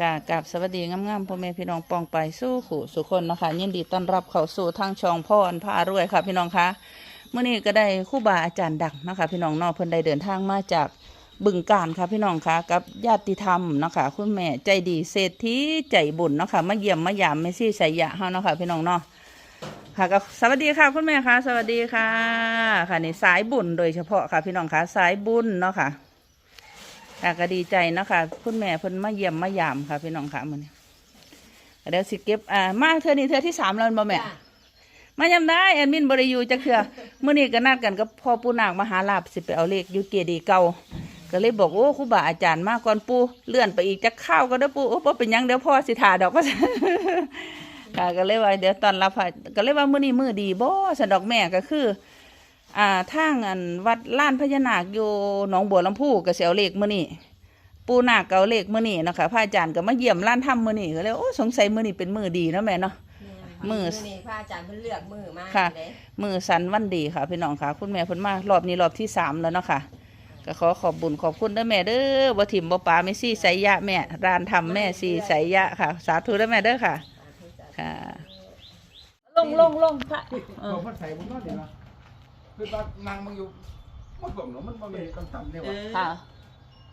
กากับสวัสดีงามๆพ่อแม่พี่น้องปองไปสู้ขู่สุคนนะคะยินดีต้อนรับเข้าสู่ทางช่องพ่อนพารวยค่ะ พี่น้องคะเมื่อนี้ก็ได้คู่บาอาจารย์ดังนะคะ พี่น้องนอกเพิ่นได้เดินทางมาจากบึงการค่ะพี่น้องคะกับญาติธรรมนะคะคุณแม่ใจดีเศรษฐีใจบุญนะคะมาเยี่ยมมายามเมซี่สายยะเฮานะคะพี่น้องเนาะค่ะก็สวัสดีค่ะคุณแม่คะสวัสดีค่ะ ค่ะนี่สายบุญโดยเฉพาะค่ะพี่น้องคะสายบุญเนาะค่ะ ค่ะก็ดีใจเนาะคะคุณแม่เพิ่นมาเยี่ยมมายามค่ะพี่น้องค่ะมื้อนี้เดี๋ยวสิเก็บอ่ามาเทื่อนี้เทื่อที่สามแล้วบ่แม่มายามได้แอดมินบริยูจักเทื่อมื้อนี้ก็นัดกันกับพ่อปู่นาคมหาลาภสิไปเอาเลขอยู่เกดีย์เก่าก็เลยบอกโอ้ครูบาอาจารย์มาก่อนปู่เลื่อนไปอีกจักข้าวก็เด้อปู่โอ้บ่เป็นหยังเดี๋ยวพ่อสิถ่าดอกก็ค่ะก็เลยว่าเดี๋ยวตอนรับค่ะก็เลยว่ามื้อนี้มื้อดีบ่สันดอกแม่ก็คือ อ่าทางอันวัดล้านพญานาคอยู่หนองบัวลำพูก็สิเอาเลขมื้อนี้ปูนาคเกาเลขมื้อนี้เนาะคะพระอาจารย์ก็มาเยี่ยมร้านทำมื้อนี้ก็เลยโอ้สงสัยมื้อนี้เป็นมื้อดีเนาะแม่เนาะ มือ นี่พระอาจารย์เพิ่นเลือกมือมาค่ะเด้มื้อสันวันดีค่ะพี่น้องค่ะ คุณแม่เพิ่นมารอบนี้รอบที่สามแล้วเนาะค่ะก็ขอขอบบุญขอบคุณเด้อแม่เด้อบ่ถิ่มบ่ปาไม่ซี่ไสยะแม่ร้านทำแม่ซี่ไสยะค่ะ สาธุเด้อแม่เด้อค่ะ ค่ะ ลงลงลงพระ เออผมมันใส่บุญนอดดีนะ คือตอนนางมึงอยู่มันบอกเนาะมันมันมีคำสั่งเดียวเอว่าอค่ะ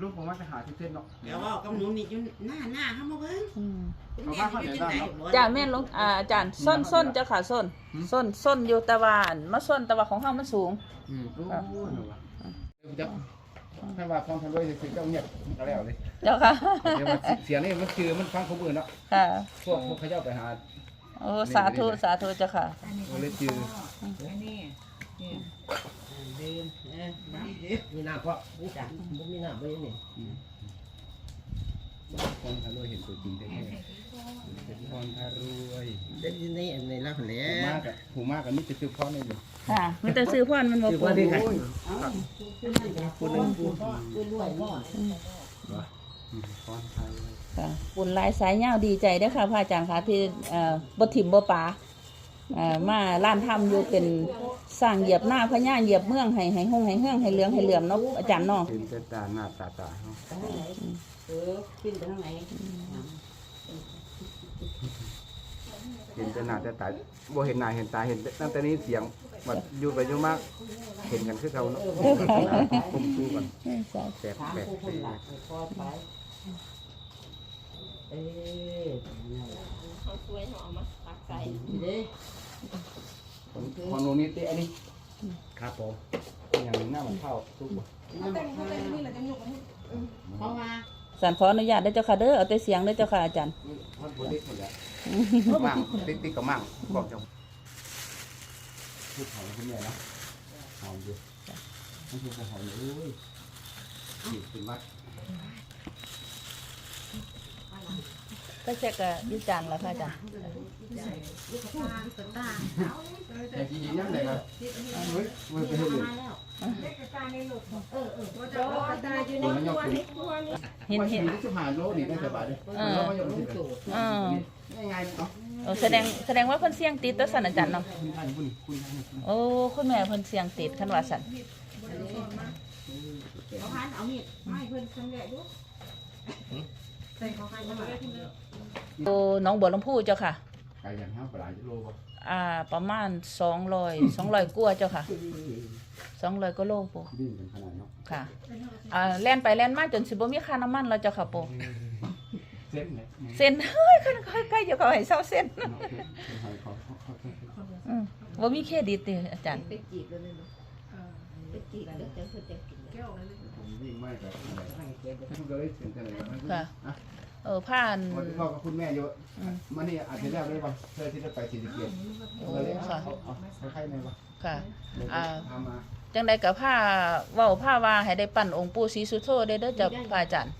ลูกผมว่าจะหาที่เส้นเนาะเดี๋ยวว่ากับหนูนี่อยู่หน้าหน้าเข้ามาเบิ่งอืมคุณแม่อยู่ที่ไหนจ้าแม่นลงอ่าอาจารย์ส้นส้นเจ้าค่ะส้นส้นส้นอยู่แตะวันมาส้นแตะวันของเฮามันสูง อืมโอ้โหหนูว่าเดี๋ยวจะถ้าว่าฟังทำด้วยสิเจ้าเงียบก็แล้วเลยเจ้าค่ะเดี๋ยวมันเสียงนี่มันคือมันฟังคนอื่นเนาะค่ะพวกพวกเขาเจ้าไปหา โอ้สาธุสาธุเจ้าค่ะมันเลยจือ มีหน้ำเพราะนี่จ้ะบ่มีหน้ำบ่นี่คนทารวยเห็นตัวจริงได้แค่เป็นคนทารวยเด็กอยู่ในในรักแหล้ผูมากอะผูมากอะมิจะซื้อพ่อในอยู่ค่ะมันจะซื้อพ่อนมันบ่คือปูว่าได้ค่ะคนนึงปูรวยบ่พ่อทารวยค่ะบุญหลายสายยาดีใจด้อค่ะพระอาจารย์ค่ะที่บ่ถิ่มบ่ปาเอ่อ มาล้านทำอยู่เป็นสร้างเหยียบหน้าพญาเหยียบเมืองให้ให้ห้องให้เฮืองให้เหลืองให้เหลื่อมเนาะอาจารย์เนาะเป็นแต่ตาหน้าตาตาเนาะเออขึ้นไปทางไหนเห็นแต่หน้าแต่ตาบ่เห็นหน้าเห็นตาเห็นตั้งแต่นี้เสียงบัดอยู่ไปอยู่มากเห็นกันคือเขาเนาะคุมคู่กันแสบถามแปลกผู้คนหลักให้พอไปเอ้ยเขาช่วยเขาเอามาตัก ใส่นี่เด้ของของโนนี่เตอันนี้ครับผมอย่างหน้ามันเข้าทุกบ่เพราะว่าสันขออนุญาตเด้อเจ้าค่ะเด้อเอาแต่เสียงเด้อเจ้าค่ะอาจารย์มันบ่ได้หมดแล้วมั่งติ๊กติ๊กกับมั่งบอกจังพูดหอมคุณแม่นะหอมอยู่มันคือหอมอยู่เอ้ยนี่เป็นวัด ก็แค่กะยุจานแล้วค่ะอาจารย์แต่จริงๆยังไงครับเฮ้ยเว้ยไปเฮ็ดเลยตัวมันยกขึ้นเห็นเห็นมันสิบห้าโลนี่ได้สบายเลยเราไม่ยกขึ้นเลยอ่าง่ายๆเนาะเออแสดงแสดงว่าเพิ่นเสียงติดตัวสันอาจารย์เนาะคุณท่านคุณคุณท่านคุณโอ้คุณแม่เพิ่นเสียงติดคันว่าสันเขาพานเอามีดไม่เพิ่นสำเร็จดู ใส่เขาให้มาโอ้น้องบัวลำพูเจ้าค่ะ ไก่ยันห้าปลายโลป่ะอ่า ประมาณ200 200กว่าเจ้าค่ะ200กว่าโลปูดิ้นเป็นขนาดเนาะค่ะ อ่าแล่นไปแล่นมาจนสิบ่มีค่าน้ำมันแล้วเจ้าค่ะปูเส้นเลยเส้นเฮ้ยคันใกล้ๆอยู่กับให้เซาเส้นเนาะเป็นหอยเขาเขาเขาเขาอืมบ่มีเครดิตติอาจารย์ ไปจีบแล้วเลยเนาะไป จีบแล้วเดี๋ยวเพิ่นจะกินแก้วเลยผมวิ่งไม่กับอะไรคุณก็เลยถึงกันเลยมันค่ะอะเออผ่านวันที่พ่อกับคุณแม่เยอะมานี่อาจจะแล้วได้ป่ะเพื่อที่จะไปศรีสะเกษโอ้ก็เลยค่ะใครในวะค่ะอ่าจังใดก็ผ้าเว้าผ้าวาให้ได้ปั้นองค์ปู่ศรีสุโธได้เด้อจ้าพระอาจารย์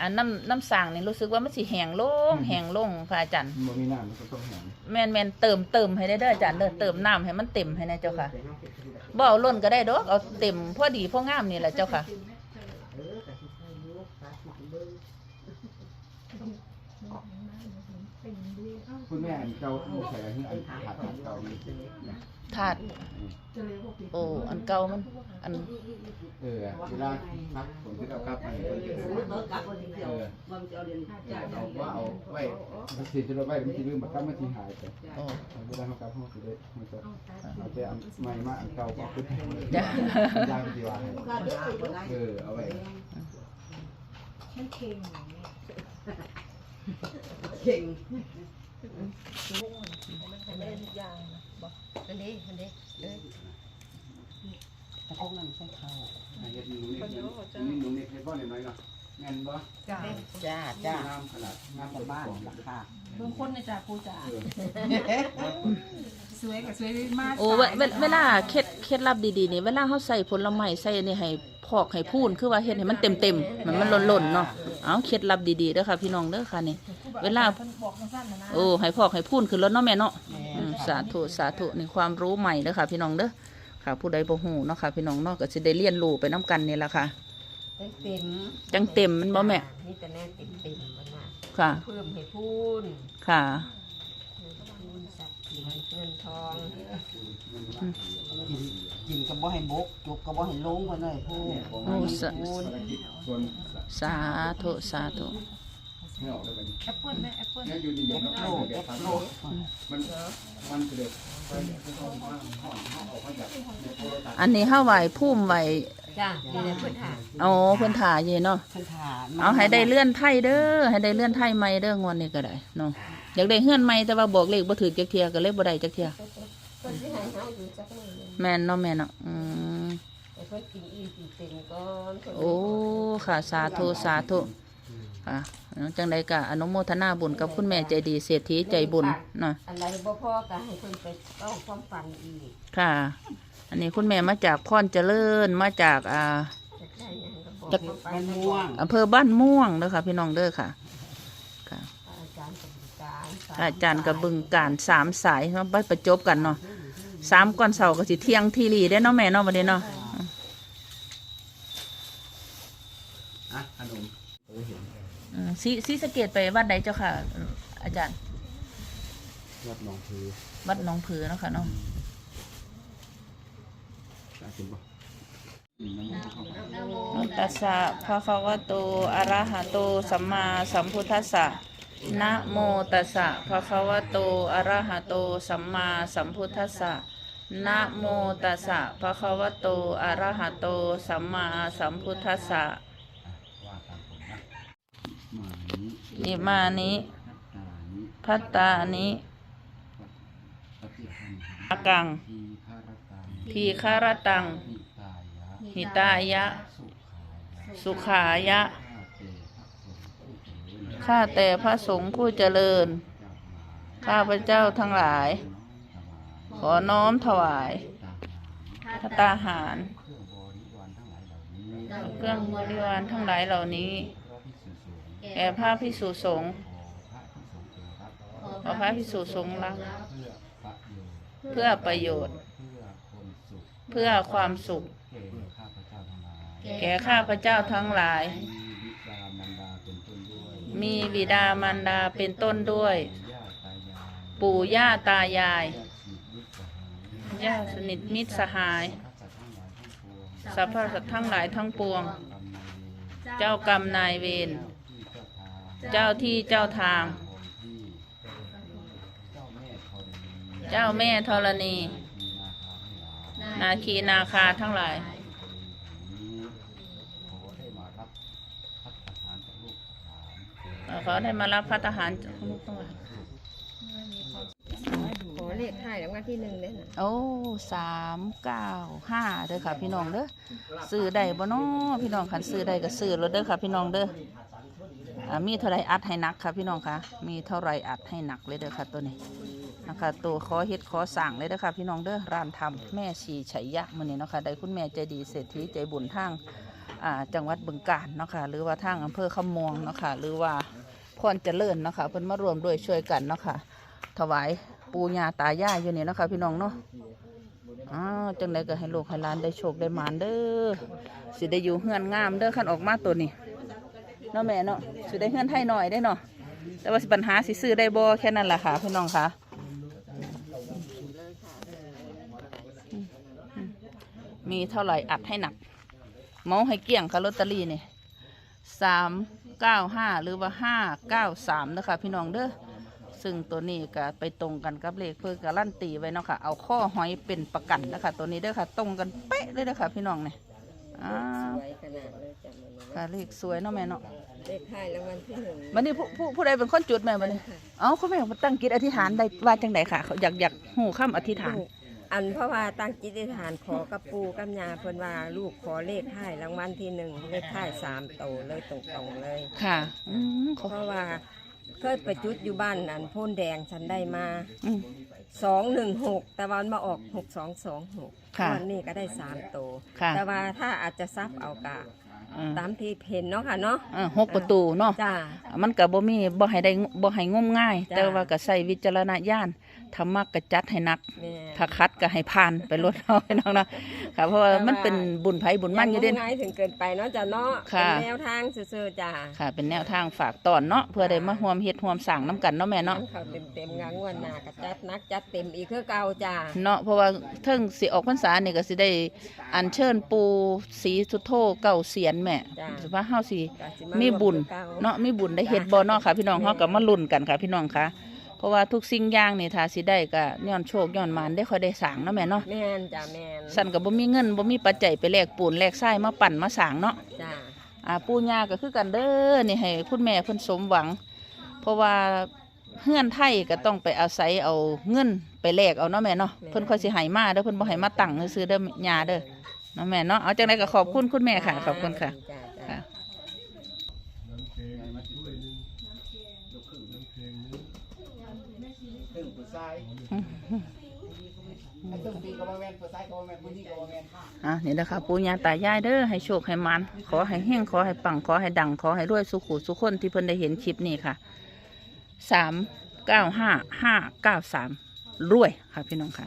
อันน้ำน้ำสร้างนี่รู้สึกว่ามันสิแห้งลงแห้งลงพระอาจารย์บ่มีน้ำมันก็ต้องแห้งแม่นแม่นเติมเติมให้ได้เด้ออาจารย์เด้อเติมน้ำให้มันเต็มให้นะเจ้าค่ะบ่เอาล้นก็ได้ดอกเอาเต็มพอดีพองามนี่แหละเจ้าค่ะเออแต่ที่ใส่อยู่ปลาที่เบิ่งคุณแม่อันเก่าใส่อันนี้อันขาดอันเก่านี่ถาด โอ้อันเก่ามัน อันเออเวลาพักผมจะเอากลับมาให้คนเดียวเบิกกลับวันเดียวมันจะเอาเรียนเอาว่าเอาไว้มันสิจะไว้มันสิลืมบักกลับมันสิหายไปโอ้เวลาเขากลับเขาสิได้มันจะเอาแต่อันใหม่มาอันเก่าก็ขึ้นจ้ะยางดีว่าให้ก็เด็กคนไหนเออเอาไว้มันเค็มอย่างนี้เก่ง มันไม่ได้ทุกอย่างนะบอกอันนี้อันนี้เอ้ยแต่พวกนั้นใช่เขาเฮ็ดหนูนี่หนูนี่เฮ็ดบ่น้อยเนาะแม่นบ่จ้าจ้าจ้างามขนาดงามแต่บ้านราคาเบิ่งคนในจ่าปูจ่าเสวยกับสวยมากโอ้เวลาเคล็ดเคล็ดลับดีๆนี่เวลาเขาใส่ผลไม้ใส่นี่ให้พอกให้พูนคือว่าเฮ็ดให้มันเต็มๆมันมันหล่นๆเนาะเอาเคล็ดลับดีๆเด้อค่ะพี่น้องเด้อค่ะนี่ เวลาเพิ่นบอกสั้นๆนะนะโอ้ให้พอกให้พูนขึ้นรถเนาะแม่เนาะอืมสาธุสาธุนี่ความรู้ใหม่เด้อค่ะพี่น้องเด้อค่ะ ผู้ใดบ่ฮู้เนาะค่ะ พี่น้องเนาะก็สิได้เรียนรู้ไปนํกันนี่ล่ะค่ะเต็มจังเต็มมันบ่แม่นี่แต่แน่เต็มเต็มมันมาค่ะ เพิ่มให้พูนค่ะ พูนสักดิ์เงินทองกินกินก็บ่ให้บกจุกก็บ่ให้ลงเพิ่นเลยพูนโอ้สะพูนส่วนสาธุสาธุ ไม่ออกแล้วบัดนี้แอปเปิ้ลไหมแอปเปิ้ลเนี่ยอยู่ดีๆเนาะโลกเดี๋ยวโลกมันมันเกิดไปห้องห้องห้องห้องออกมาจากในโทรศัพท์อันนี้เฮาไหว้ภูมิไหว้จ้าดีเลยเพิ่นหาอ๋อเพิ่นถ่าอยู่เนาะเพิ่นถามเอาให้ได้เลื่อนไทยเด้อให้ได้เลื่อนไทยใหม่เด้องวดนี้ก็ได้เนาะอยากได้เฮือนใหม่แต่ว่าบอกเลขบ่ถูกจักเที่ยก็เลยบ่ได้จักเที่ยเพิ่นสิให้เฮาอยู่จักมื้อหนึงแม่นเนาะแม่เนาะอืมให้เพิ่นกินอิ่มกินเต็มก่อนเพิ่นโอ้ค่ะสาธุสาธุค่ะ จังใดก็อนุโมทนาบุญกับคุณแม่ใจดีเศรษฐีใจบุญเนาะอันใดบ่พอก็ให้เพิ่นไปต้องความฝันอีกค่ะ อันนี้คุณแม่มาจากพรเจริญมาจากอ่าจะได้หยังก็บอกจากเพิ่นไปม่วงอำเภอบ้านม่วงเด้อค่ะ พี่น้องเด้อค่ะค่ะอาจารย์กับการอาจารย์กับบึงการสามสายมาไปประจบกันเนาะสามก่อนเสาร์ก็สิเที่ยงทีรีได้อเนาะแม่เนาะวันนี้เนาะอะขนมเออเห็น อืม ซีซีสะเกตไปวัดใดเจ้าค่ะ อาจารย์ วัดหนองคือวัดหนองผือเนาะค่ะเนาะอะกินบ่อืมน้ำมันเข้าไปนะตัสสะภะคะวะโต อะระหะโต สัมมาสัมพุทธัสสะ นะโมตัสสะภะคะวะโต อะระหะโต สัมมาสัมพุทธัสสะ นะโมตัสสะภะคะวะโต อะระหะโต สัมมาสัมพุทธัสสะ ว่าตามผมนะมานี้ อิมานิตานี้พัตตานิปฏิหังอากังทีฆารตังทีคารตัง หิตายะหิตายะสุขายะ สุขายะ ข้าแต่พระสงฆ์ผู้เจริญ ข้าแต่พระสงฆ์ผู้เจริญข้าพเจ้าทั้งหลาย ขอน้อมถวายพระตาหาร เครื่องบริวารทั้งหลายเหล่านี้ แก่พระพิสุสงฆ์ขอพระพิสุสงฆ์รัก เพื่อประโยชน์ เพื่อความสุข แก่ข้าพเจ้าทั้งหลาย มีบิดามารดาเป็นต้นด้วย ปู่ย่าตายายญาติสนิทมิตรสหายสรรพสัตว์ทั้งหลายทั้งปวง เจ้ากรรมนายเวร เจ้าที่เจ้าทาง เจ้าแม่ธรณี นาคีนาคาทั้งหลายขอได้มารับพัฒหารจากลูกทั้งหลาย ขอเลขท้ายรางวัลที่หนึ่งเลยนะโอ้สามเก้าห้าเด้อค่ะพี่น้องเด้อซื้อได้บ่น้อพี่น้องคันซื้อได้ก็ซื้อรถเด้อค่ะพี่น้องเด้ออ่า มีเท่าไรอัดให้นักค่ะพี่น้องคะมีเท่าไรอัดให้หนักเลยเด้อค่ะตัวนี้นะคะตัวขอเฮ็ดขอสั่งเลยเด้อค่ะพี่น้องเด้อร้านทำแม่ชีชัยยะมื้อนี้นะคะได้คุณแม่ใจดีเศรษฐีใจบุญทางจังหวัดบึงกาฬเนาะค่ะหรือว่าทางอำเภอคำมวงเนาะค่ะหรือว่าพรเจริญเนาะค่ะเพิ่นมารวมด้วยช่วยกันเนาะค่ะถวายปูญาตายายอยู่นี่เนาะค่ะพี่น้องเนาะอ้าวจังไดก็ให้ลูกให้หลานได้โชคได้หมานเด้อสิได้อยู่เฮือนงามเด้อคันออกมาตัวนี้ เนาะแม่เนาะสิได้เฮือนไทยหน่อยได้เนาะแต่ว่าสิปัญหาสิซื้อได้บ่แค่นั้นแหละค่ะพี่น้องค่ะมีเท่าไหร่อัดให้หนัก เมาให้เกลี้ยงค่ะลอตเตอรี่เนี่ยสามเก้าห้าหรือว่าห้าเก้าสามนะคะพี่น้องเด้อซึ่งตัวนี้ก็ไปตรงกันกับเลขเพื่อการลั่นตีไว้เนาะค่ะ เอาข้อหอยเป็นประกันนะคะตัวนี้เด้อค่ะ ตรงกันเป๊ะเลยนะคะพี่น้องเนี่ยอ่าสวยขนาดเลยจ้ะมันค่ะเลขสวยเนาะแม่เนาะ เลขท้ายรางวัลที่หนึ่งวันนี้ผู้ผู้ผู้ใดเป็นคนจุดแม่วันนี้เอ้าคุณแม่มาตั้งกิจอธิษฐานได้ว่าจังไดค่ะเขาอยากอยากหูข้ามอธิษฐานอันเพราะว่าตั้งจิตอธิษฐานขอกับปูกับยาเพิ่นว่าลูกขอเลขท้ายรางวัลที่หนึ่งเลขท้ายสามโตเลยตรงๆเลย ค่ะอืมขอเพราะว่าเคยไปจุดอยู่บ้านอันโพ่นแดงฉันได้มาอืม สองหนึ่งหกแต่วันมาออกหกสองสองหกค่ะ วันนี้ก็ได้สามโตค่ะ แต่ว่าถ้าอาจจะซับเอากะ อ่าตามที่เห็นเนาะค่ะเนาะอ่าหกประตูเนาะจ้า มันก็บ่มีบ่ให้ได้บ่ให้งมง่าย จ้ะ แต่ว่าก็ใส่วิจารณญาณธรรมะก็จัดให้หนัก แม่ ถ้าคัดก็ให้ผ่านไปลดน้อยน้องนะค่ะเพราะว่ามันเป็นบุญไผบุญมั่นอยู่เด่น ง่ายถึงเกินไปเนาะจ้ะเนาะค่ะ เป็นแนวทางซื่อๆจ้าค่ะ เป็นแนวทางฝากตอนเนาะเพื่อได้มาร่วมเฮ็ดร่วมสร้างน้ำกันเนาะแม่เนาะ เขาเต็มๆงานงวนหน้าก็จัดหนักจัดเต็มอีกคือเก่าจ้า เนาะเพราะว่าเทิงสิออกพรรษานี่ก็สิได้อัญเชิญปูศรีสุโธเก่าเสียนแม่จ้ะ สิว่าเฮาสิ ก็สิมีบุญร่วคือก่เนาะมีบุญได้เฮ็ดบ่เนาะค่ะพี่น้องเฮาก็มาลุ้นกันค่ะพี่น้องค่ะ เพราะว่าทุกสิ่งอย่างนี่ถ้าสิได้ก็ย้อนโชคย้อนหมานได้ค่อยได้สร้างเนาะแม่เนาะแม่นจ้าแม่นสั่นก็บ่มีเงินบ่มีปัจจัยไปแลกปูนแลกทรายมาปั่นมาสร้างเนาะ จ้าอ่าปู่ย่าก็คือกันเด้อนี่ให้คุณแม่เพิ่นสมหวัง เพราะว่าเฮือนไทยก็ต้องไปอาศัยเอาเงินไปแลกเอาเนาะแม่เนาะเพิ่นค่อยสิให้มาเด้อเพิ่นบ่ให้มาตั้งซื้อๆเด้อย่าเด้อ เนาะแม่เนาะเอาจังไดก็ขอบคุณคุณแม่ค่ะ ขอบคุณค่ะจ้าจ้า ค่ะตึ้งผู้ชายไอ้ตึ้งปีก็บ่แม่นผู้ชายก็บ่แม่นผู้หญิงก็บ่แม่นอะนี่นะคะปู่ย่าตายายเด้อให้โชคให้มัน ขอให้เฮงขอให้ปังขอให้ดังขอให้รวยสุขุสุขคนที่เพิ่นได้เห็นคลิปนี้ค่ะสามเก้าห้าห้าเก้าสามรวยค่ะพี่น้องค่ะ